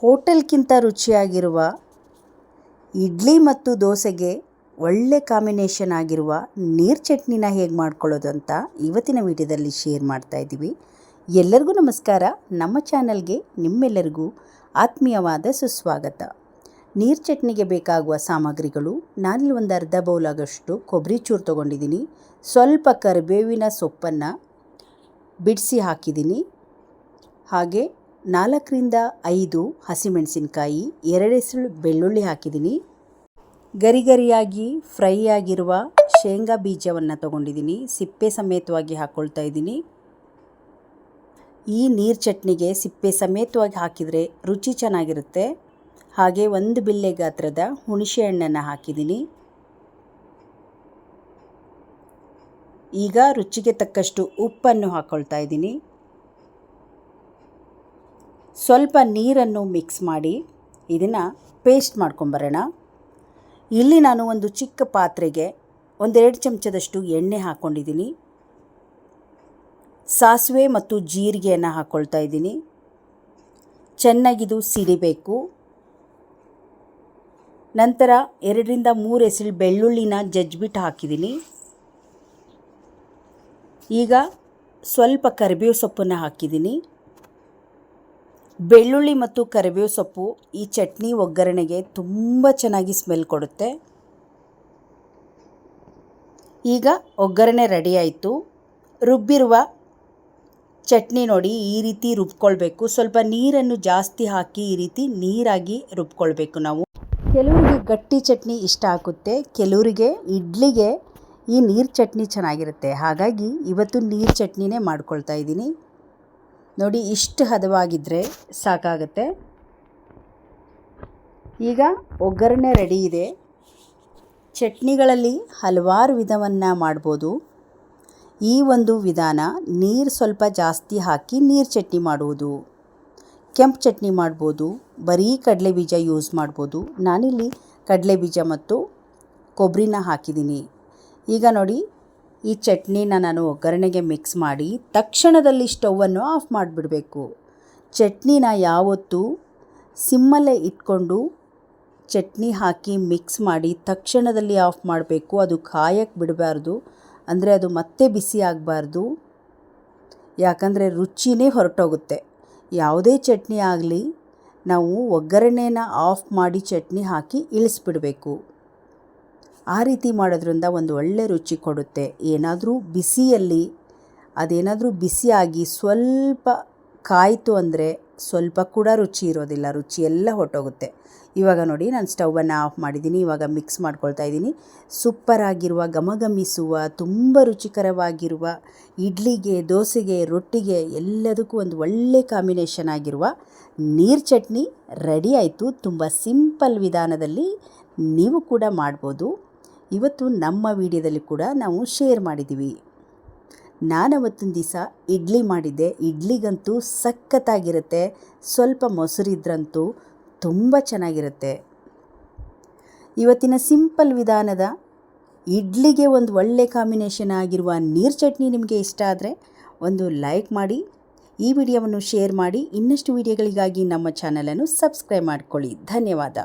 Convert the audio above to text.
ಹೋಟೆಲ್ಗಿಂತ ರುಚಿಯಾಗಿರುವ ಇಡ್ಲಿ ಮತ್ತು ದೋಸೆಗೆ ಒಳ್ಳೆ ಕಾಂಬಿನೇಷನ್ ಆಗಿರುವ ನೀರು ಚಟ್ನಿನ ಹೇಗೆ ಮಾಡ್ಕೊಳ್ಳೋದು ಅಂತ ಇವತ್ತಿನ ವಿಡಿಯೋದಲ್ಲಿ ಶೇರ್ ಮಾಡ್ತಾ ಇದ್ದೀವಿ. ಎಲ್ಲರಿಗೂ ನಮಸ್ಕಾರ. ನಮ್ಮ ಚಾನಲ್ಗೆ ನಿಮ್ಮೆಲ್ಲರಿಗೂ ಆತ್ಮೀಯವಾದ ಸುಸ್ವಾಗತ. ನೀರು ಚಟ್ನಿಗೆ ಬೇಕಾಗುವ ಸಾಮಗ್ರಿಗಳು, ನಾನಿಲ್ಲಿ ಒಂದು ಅರ್ಧ ಬೌಲಾಗಷ್ಟು ಕೊಬ್ಬರಿ ಚೂರು ತೊಗೊಂಡಿದ್ದೀನಿ. ಸ್ವಲ್ಪ ಕರಿಬೇವಿನ ಸೊಪ್ಪನ್ನು ಬಿಡಿಸಿ ಹಾಕಿದ್ದೀನಿ. ಹಾಗೆ ನಾಲ್ಕರಿಂದ ಐದು ಹಸಿಮೆಣಸಿನಕಾಯಿ ಎರಡೆಸಳು ಬೆಳ್ಳುಳ್ಳಿ ಹಾಕಿದ್ದೀನಿ. ಗರಿಗರಿಯಾಗಿ ಫ್ರೈ ಆಗಿರುವ ಶೇಂಗಾ ಬೀಜವನ್ನು ತಗೊಂಡಿದ್ದೀನಿ. ಸಿಪ್ಪೆ ಸಮೇತವಾಗಿ ಹಾಕ್ಕೊಳ್ತಾ ಇದ್ದೀನಿ. ಈ ನೀರು ಚಟ್ನಿಗೆ ಸಿಪ್ಪೆ ಸಮೇತವಾಗಿ ಹಾಕಿದರೆ ರುಚಿ ಚೆನ್ನಾಗಿರುತ್ತೆ. ಹಾಗೆ ಒಂದು ಬಿಲ್ಲೆ ಗಾತ್ರದ ಹುಣಸೆ ಹಣ್ಣನ್ನು ಹಾಕಿದ್ದೀನಿ. ಈಗ ರುಚಿಗೆ ತಕ್ಕಷ್ಟು ಉಪ್ಪನ್ನು ಹಾಕ್ಕೊಳ್ತಾ ಇದ್ದೀನಿ. ಸ್ವಲ್ಪ ನೀರನ್ನು ಮಿಕ್ಸ್ ಮಾಡಿ ಇದನ್ನು ಪೇಸ್ಟ್ ಮಾಡ್ಕೊಂಬರೋಣ. ಇಲ್ಲಿ ನಾನು ಒಂದು ಚಿಕ್ಕ ಪಾತ್ರೆಗೆ ಒಂದೆರಡು ಚಮಚದಷ್ಟು ಎಣ್ಣೆ ಹಾಕ್ಕೊಂಡಿದ್ದೀನಿ ಸಾಸಿವೆ ಮತ್ತು ಜೀರಿಗೆಯನ್ನು ಹಾಕ್ಕೊಳ್ತಾ ಇದ್ದೀನಿ. ಚೆನ್ನಾಗಿದು ಸಿಡಿಬೇಕು. ನಂತರ ಎರಡರಿಂದ ಮೂರು ಎಸಳು ಬೆಳ್ಳುಳ್ಳಿನ ಜಜ್ಬಿಟ್ಟು ಹಾಕಿದ್ದೀನಿ. ಈಗ ಸ್ವಲ್ಪ ಕರಿಬೇವು ಸೊಪ್ಪನ್ನು ಹಾಕಿದ್ದೀನಿ. ಬೆಳ್ಳುಳ್ಳಿ ಮತ್ತು ಕರಿಬೇವು ಸೊಪ್ಪು ಈ ಚಟ್ನಿ ಒಗ್ಗರಣೆಗೆ ತುಂಬ ಚೆನ್ನಾಗಿ ಸ್ಮೆಲ್ ಕೊಡುತ್ತೆ. ಈಗ ಒಗ್ಗರಣೆ ರೆಡಿ ಆಯಿತು. ರುಬ್ಬಿರುವ ಚಟ್ನಿ ನೋಡಿ ಈ ರೀತಿ ರುಬ್ಕೊಳ್ಬೇಕು. ಸ್ವಲ್ಪ ನೀರನ್ನು ಜಾಸ್ತಿ ಹಾಕಿ ಈ ರೀತಿ ನೀರಾಗಿ ರುಬ್ಕೊಳ್ಬೇಕು ನಾವು. ಕೆಲವರಿಗೆ ಗಟ್ಟಿ ಚಟ್ನಿ ಇಷ್ಟ ಆಗುತ್ತೆ. ಕೆಲವರಿಗೆ ಇಡ್ಲಿಗೆ ಈ ನೀರು ಚಟ್ನಿ ಚೆನ್ನಾಗಿರುತ್ತೆ. ಹಾಗಾಗಿ ಇವತ್ತು ನೀರು ಚಟ್ನಿನೇ ಮಾಡ್ಕೊಳ್ತಾ ಇದ್ದೀನಿ. ನೋಡಿ, ಇಷ್ಟು ಹದವಾಗಿದ್ದರೆ ಸಾಕಾಗುತ್ತೆ. ಈಗ ಒಗ್ಗರಣೆ ರೆಡಿ ಇದೆ. ಚಟ್ನಿಗಳಲ್ಲಿ ಹಲವಾರು ವಿಧವನ್ನು ಮಾಡ್ಬೋದು. ಈ ಒಂದು ವಿಧಾನ ನೀರು ಸ್ವಲ್ಪ ಜಾಸ್ತಿ ಹಾಕಿ ನೀರು ಚಟ್ನಿ ಮಾಡುವುದು. ಕೆಂಪು ಚಟ್ನಿ ಮಾಡ್ಬೋದು, ಬರೀ ಕಡಲೆ ಬೀಜ ಯೂಸ್ ಮಾಡ್ಬೋದು. ನಾನಿಲ್ಲಿ ಕಡಲೆ ಬೀಜ ಮತ್ತು ಕೊಬ್ಬರಿನ ಹಾಕಿದ್ದೀನಿ. ಈಗ ನೋಡಿ ಈ ಚಟ್ನಿನ ನಾನು ಒಗ್ಗರಣೆಗೆ ಮಿಕ್ಸ್ ಮಾಡಿ ತಕ್ಷಣದಲ್ಲಿ ಸ್ಟೌವನ್ನು ಆಫ್ ಮಾಡಿಬಿಡಬೇಕು. ಚಟ್ನಿನ ಯಾವತ್ತೂ ಸಿಮ್ಮಲ್ಲೇ ಇಟ್ಕೊಂಡು ಚಟ್ನಿ ಹಾಕಿ ಮಿಕ್ಸ್ ಮಾಡಿ ತಕ್ಷಣದಲ್ಲಿ ಆಫ್ ಮಾಡಬೇಕು. ಅದು ಕಾಯಕ್ಕೆ ಬಿಡಬಾರ್ದು. ಅಂದರೆ ಅದು ಮತ್ತೆ ಬಿಸಿ ಆಗಬಾರ್ದು. ಯಾಕಂದರೆ ರುಚಿನೇ ಹೊರಟೋಗುತ್ತೆ. ಯಾವುದೇ ಚಟ್ನಿ ಆಗಲಿ ನಾವು ಒಗ್ಗರಣೆನ ಆಫ್ ಮಾಡಿ ಚಟ್ನಿ ಹಾಕಿ ಇಳಿಸ್ಬಿಡಬೇಕು. ಆ ರೀತಿ ಮಾಡೋದ್ರಿಂದ ಒಂದು ಒಳ್ಳೆ ರುಚಿ ಕೊಡುತ್ತೆ. ಏನಾದರೂ ಬಿಸಿಯಲ್ಲಿ, ಅದೇನಾದರೂ ಬಿಸಿಯಾಗಿ ಸ್ವಲ್ಪ ಕಾಯಿತು ಅಂದರೆ ಸ್ವಲ್ಪ ಕೂಡ ರುಚಿ ಇರೋದಿಲ್ಲ. ರುಚಿ ಎಲ್ಲ ಹೊಟ್ಟೋಗುತ್ತೆ ಇವಾಗ ನೋಡಿ ನಾನು ಸ್ಟವನ್ನು ಆಫ್ ಮಾಡಿದ್ದೀನಿ. ಇವಾಗ ಮಿಕ್ಸ್ ಮಾಡ್ಕೊಳ್ತಾ ಇದ್ದೀನಿ. ಸೂಪರಾಗಿರುವ ಗಮಗಮಿಸುವ ತುಂಬ ರುಚಿಕರವಾಗಿರುವ, ಇಡ್ಲಿಗೆ, ದೋಸೆಗೆ, ರೊಟ್ಟಿಗೆ ಎಲ್ಲದಕ್ಕೂ ಒಂದು ಒಳ್ಳೆ ಕಾಂಬಿನೇಷನ್ ಆಗಿರುವ ನೀರು ಚಟ್ನಿ ರೆಡಿ ಆಯಿತು. ತುಂಬ ಸಿಂಪಲ್ ವಿಧಾನದಲ್ಲಿ ನೀವು ಕೂಡ ಮಾಡ್ಬೋದು. ಇವತ್ತು ನಮ್ಮ ವಿಡಿಯೋದಲ್ಲಿ ಕೂಡ ನಾವು ಶೇರ್ ಮಾಡಿದ್ದೀವಿ. ನಾನು ಅವತ್ತಿನ ದಿವಸ ಇಡ್ಲಿ ಮಾಡಿದ್ದೆ. ಇಡ್ಲಿಗಂತೂ ಸಖತ್ತಾಗಿರುತ್ತೆ. ಸ್ವಲ್ಪ ಮೊಸರಿದ್ರಂತೂ ತುಂಬ ಚೆನ್ನಾಗಿರುತ್ತೆ. ಇವತ್ತಿನ ಸಿಂಪಲ್ ವಿಧಾನದ ಇಡ್ಲಿಗೆ ಒಂದು ಒಳ್ಳೆ ಕಾಂಬಿನೇಷನ್ ಆಗಿರುವ ನೀರು ಚಟ್ನಿ ನಿಮಗೆ ಇಷ್ಟ ಆದರೆ ಒಂದು ಲೈಕ್ ಮಾಡಿ, ಈ ವಿಡಿಯೋವನ್ನು ಶೇರ್ ಮಾಡಿ, ಇನ್ನಷ್ಟು ವಿಡಿಯೋಗಳಿಗಾಗಿ ನಮ್ಮ ಚಾನಲನ್ನು ಸಬ್ಸ್ಕ್ರೈಬ್ ಮಾಡಿಕೊಳ್ಳಿ. ಧನ್ಯವಾದ.